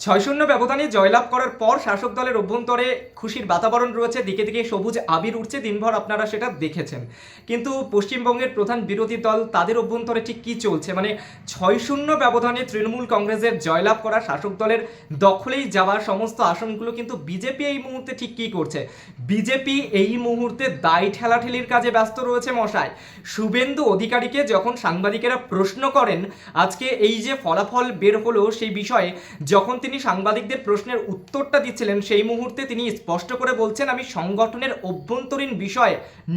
ছয় শূন্য ব্যবধানে জয়লাভ করার পর শাসক দলের অভ্যন্তরে খুশির বাতাবরণ রয়েছে। দিকে দিকে সবুজ আবির উঠছে দিনভর আপনারা সেটা দেখেছেন। কিন্তু পশ্চিমবঙ্গের প্রধান বিরোধী দল তাদের অভ্যন্তরে ঠিক কী চলছে? মানে ছয় শূন্য ব্যবধানে তৃণমূল কংগ্রেসের জয়লাভ করা শাসক দলের দখলেই যাওয়া সমস্ত আসনগুলো কিন্তু বিজেপি এই মুহূর্তে ঠিক কী করছে? বিজেপি এই মুহূর্তে দায় ঠেলাঠেলির কাজে ব্যস্ত রয়েছে মশায় শুভেন্দু অধিকারীকে যখন সাংবাদিকেরা প্রশ্ন করেন, আজকে এই যে ফলাফল বের হলো সেই বিষয়ে, যখন তিনি সাংবাদিকদের প্রশ্নের উত্তরটা দিচ্ছিলেন, সেই মুহূর্তে তিনি স্পষ্ট করে বলছেন, আমি সংগঠনের অভ্যন্তরীণ বিষয়ে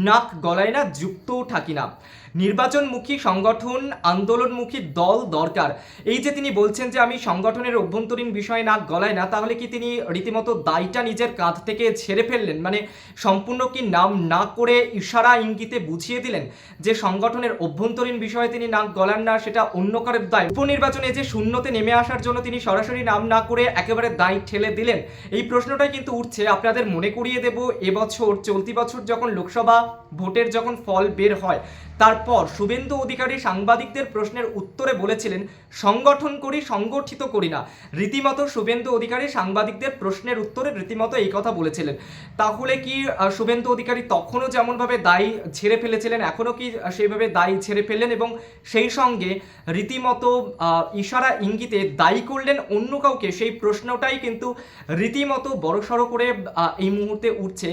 নাক গলায় না, যুক্তও থাকি না। নির্বাচনমুখী সংগঠন, আন্দোলনমুখী দল দরকার। এই যে তিনি বলছেন যে আমি সংগঠনের অভ্যন্তরীণ বিষয়ে নাক গলায় না, তাহলে কি তিনি রীতিমতো দায়টা নিজের কাঁধ থেকে ছেড়ে ফেললেন? মানে সম্পূর্ণ কি নাম না করে ইশারা ইঙ্গিতে বুঝিয়ে দিলেন যে সংগঠনের অভ্যন্তরীণ বিষয়ে তিনি নাক গলান না, সেটা অন্য কারোর দায়? উপনির্বাচনে যে শূন্যতে নেমে আসার জন্য তিনি সরাসরি নাম না করে একেবারে দায় ঠেলে দিলেন। এই প্রশ্নটাই কিন্তু উঠছে। আপনাদের মনে করিয়ে দেব, এবছর চলতি বছর যখন লোকসভা ভোটের যখন ফল বের হয়, তারপর শুভেন্দু অধিকারী সাংবাদিকদের প্রশ্নের উত্তরে বলেছিলেন, সংগঠন করি, সংগঠিত করি না। রীতিমতো শুভেন্দু অধিকারী সাংবাদিকদের প্রশ্নের উত্তরে রীতিমতো এই কথা বলেছিলেন। তাহলে কি শুভেন্দু অধিকারী তখনও যেমনভাবে দায়ী ছেড়ে ফেলেছিলেন, এখনও কি সেইভাবে দায়ী ছেড়ে ফেললেন এবং সেই সঙ্গে রীতিমতো ইশারা ইঙ্গিতে দায়ী করলেন অন্য কাউকে? সেই প্রশ্নটাই কিন্তু রীতিমতো বড়সড় করে এই মুহূর্তে উঠছে।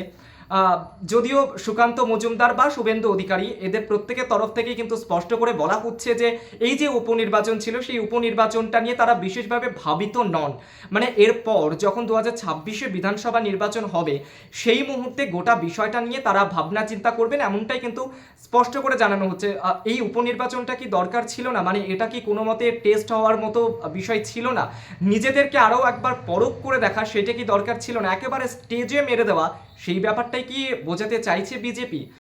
যদিও সুকান্ত মজুমদার বা শুভেন্দু অধিকারী এদের প্রত্যেকের তরফ থেকে কিন্তু স্পষ্ট করে বলা হচ্ছে যে, এই যে উপনির্বাচন ছিল, সেই উপনির্বাচনটা নিয়ে তারা বিশেষভাবে ভাবিত নন। মানে এরপর যখন দু হাজার ছাব্বিশে বিধানসভা নির্বাচন হবে, সেই মুহূর্তে গোটা বিষয়টা নিয়ে তারা ভাবনা চিন্তা করবেন, এমনটাই কিন্তু স্পষ্ট করে জানানো হচ্ছে এই উপনির্বাচনটা কি দরকার ছিল না? মানে এটা কি কোনো মতে টেস্ট হওয়ার মতো বিষয় ছিল না? নিজেদেরকে আরও একবার পরখ করে দেখা সেটা কি দরকার ছিল না? একেবারে স্টেজে মেরে দেওয়া, সেই ব্যাপারটাই কি বোঝাতে চাইছে বিজেপি?